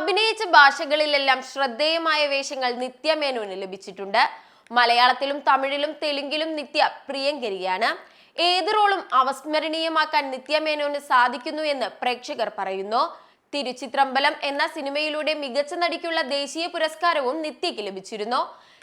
അഭിനയിച്ച ഭാഷകളിലെല്ലാം ശ്രദ്ധേയമായ വേഷങ്ങൾ നിത്യമേനോന് ലഭിച്ചിട്ടുണ്ട്. മലയാളത്തിലും തമിഴിലും തെലുങ്കിലും നിത്യ പ്രിയങ്കരിയാണ്. ഏത് റോളും അവസ്മരണീയമാക്കാൻ നിത്യമേനോന് സാധിക്കുന്നു എന്ന് പ്രേക്ഷകർ പറയുന്നു. തിരുച്ചിത്രമ്പലം എന്ന സിനിമയിലൂടെ മികച്ച നടിക്കുള്ള ദേശീയ പുരസ്കാരവും നിത്യക്ക് ലഭിച്ചിരുന്നു.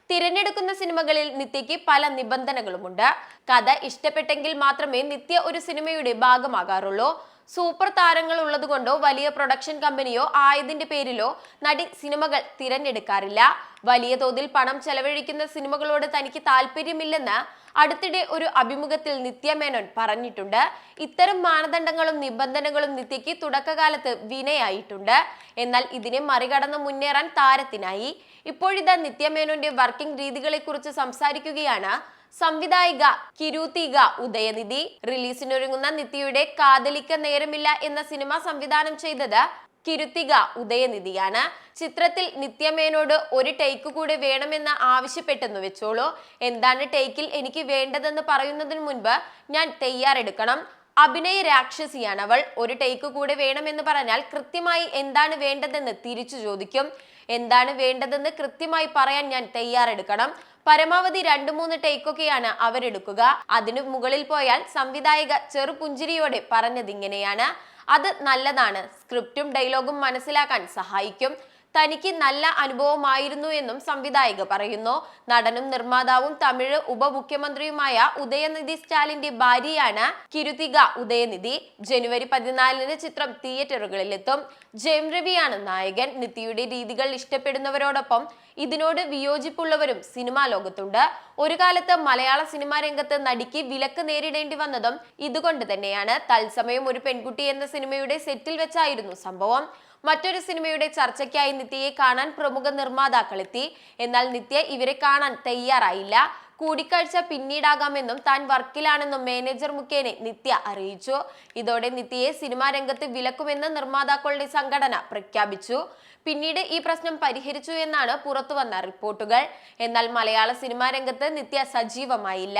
തിരഞ്ഞെടുക്കുന്ന സിനിമകളിൽ നിത്യയ്ക്ക് പല നിബന്ധനകളുമുണ്ട്. കഥ ഇഷ്ടപ്പെട്ടെങ്കിൽ മാത്രമേ നിത്യ ഒരു സിനിമയുടെ ഭാഗമാകാറുള്ളൂ. സൂപ്പർ താരങ്ങൾ ഉള്ളതുകൊണ്ടോ വലിയ പ്രൊഡക്ഷൻ കമ്പനിയോ ആയതിന്റെ പേരിലോ നടി സിനിമകൾ തിരഞ്ഞെടുക്കാറില്ല. വലിയ തോതിൽ പണം ചെലവഴിക്കുന്ന സിനിമകളോട് തനിക്ക് താല്പര്യമില്ലെന്ന് അടുത്തിടെ ഒരു അഭിമുഖത്തിൽ നിത്യ മേനോൻ പറഞ്ഞിട്ടുണ്ട്. ഇത്തരം മാനദണ്ഡങ്ങളും നിബന്ധനകളും നിത്യയ്ക്ക് തുടക്കകാലത്ത് വിനയായിട്ടുണ്ട്. എന്നാൽ ഇതിനെ മറികടന്ന് മുന്നേറാൻ താരത്തിനായി. ഇപ്പോഴിതാ നിത്യമേനോന്റെ വർക്കിംഗ് രീതികളെക്കുറിച്ച് സംസാരിക്കുകയാണ് സംവിധായിക കിരുതിക ഉദയനിധി. റിലീസിനൊരുങ്ങുന്ന നിത്യയുടെ കാതലിക്ക നേരമില്ല എന്ന സിനിമ സംവിധാനം ചെയ്തത് കിരുത്തിക ഉദയനിധിയാണ്. ചിത്രത്തിൽ നിത്യമേനോട് ഒരു ടേക്ക് കൂടെ വേണമെന്ന് ആവശ്യപ്പെട്ടെന്ന് വെച്ചോളൂ. എന്താണ് ടേക്കിൽ എനിക്ക് വേണ്ടതെന്ന് പറയുന്നതിന് മുൻപ് ഞാൻ തയ്യാറെടുക്കണം. അഭിനയ രാക്ഷസിയാണ് അവൾ. ഒരു ടേക്ക് കൂടെ വേണമെന്ന് പറഞ്ഞാൽ കൃത്യമായി എന്താണ് വേണ്ടതെന്ന് തിരിച്ചു ചോദിക്കും. എന്താണ് വേണ്ടതെന്ന് കൃത്യമായി പറയാൻ ഞാൻ തയ്യാറെടുക്കണം. പരമാവധി രണ്ടു മൂന്ന് ടേക്കൊക്കെയാണ് അവരെടുക്കുക. അതിനു മുകളിൽ പോയാൽ സംവിധായക ചെറുപുഞ്ചിരിയോടെ പറഞ്ഞതിങ്ങനെയാണ്. അത് നല്ലതാണ്. സ്ക്രിപ്റ്റും ഡയലോഗും മനസ്സിലാക്കാൻ സഹായിക്കും. തനിക്ക് നല്ല അനുഭവമായിരുന്നു എന്നും സംവിധായക പറയുന്നു. നടനും നിർമ്മാതാവും തമിഴ് ഉപമുഖ്യമന്ത്രിയുമായ ഉദയനിധി സ്റ്റാലിന്റെ ഭാര്യയാണ് കിരുതിക ഉദയനിധി. ജനുവരി പതിനാലിന് ചിത്രം തിയേറ്ററുകളിലെത്തും. ജയം രവിയാണ് നായകൻ. നിത്യയുടെ രീതികൾ ഇഷ്ടപ്പെടുന്നവരോടൊപ്പം ഇതിനോട് വിയോജിപ്പുള്ളവരും സിനിമാ ലോകത്തുണ്ട്. ഒരു കാലത്ത് മലയാള സിനിമാ രംഗത്ത് നടിക്ക് വിലക്ക് നേരിടേണ്ടി വന്നതും ഇതുകൊണ്ട് തന്നെയാണ്. തത്സമയം ഒരു പെൺകുട്ടി എന്ന സിനിമയുടെ സെറ്റിൽ വെച്ചായിരുന്നു സംഭവം. മറ്റൊരു സിനിമയുടെ ചർച്ചയ്ക്കായി നിത്യയെ കാണാൻ പ്രമുഖ നിർമ്മാതാക്കൾ എത്തി. എന്നാൽ നിത്യ ഇവരെ കാണാൻ തയ്യാറായില്ല. കൂടിക്കാഴ്ച പിന്നീടാകാമെന്നും താൻ വർക്കിലാണെന്നും മാനേജർ മുഖേന നിത്യ അറിയിച്ചു. ഇതോടെ നിത്യയെ സിനിമാ രംഗത്ത് വിലക്കുമെന്ന് നിർമ്മാതാക്കളുടെ സംഘടന പ്രഖ്യാപിച്ചു. പിന്നീട് ഈ പ്രശ്നം പരിഹരിച്ചു എന്നാണ് പുറത്തുവന്ന റിപ്പോർട്ടുകൾ. എന്നാൽ മലയാള സിനിമാ രംഗത്ത് നിത്യ സജീവമായില്ല.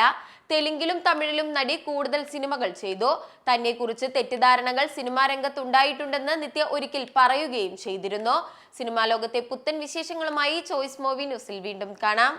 തെലുങ്കിലും തമിഴിലും നടി കൂടുതൽ സിനിമകൾ ചെയ്തു. തന്നെ കുറിച്ച് തെറ്റിദ്ധാരണകൾ സിനിമാ രംഗത്ത് ഉണ്ടായിട്ടുണ്ടെന്ന് നിത്യ ഒരിക്കൽ പറയുകയും ചെയ്തിരുന്നു. സിനിമാ ലോകത്തെ പുത്തൻ വിശേഷങ്ങളുമായി ചോയ്സ് മൂവി ന്യൂസിൽ വീണ്ടും കാണാം.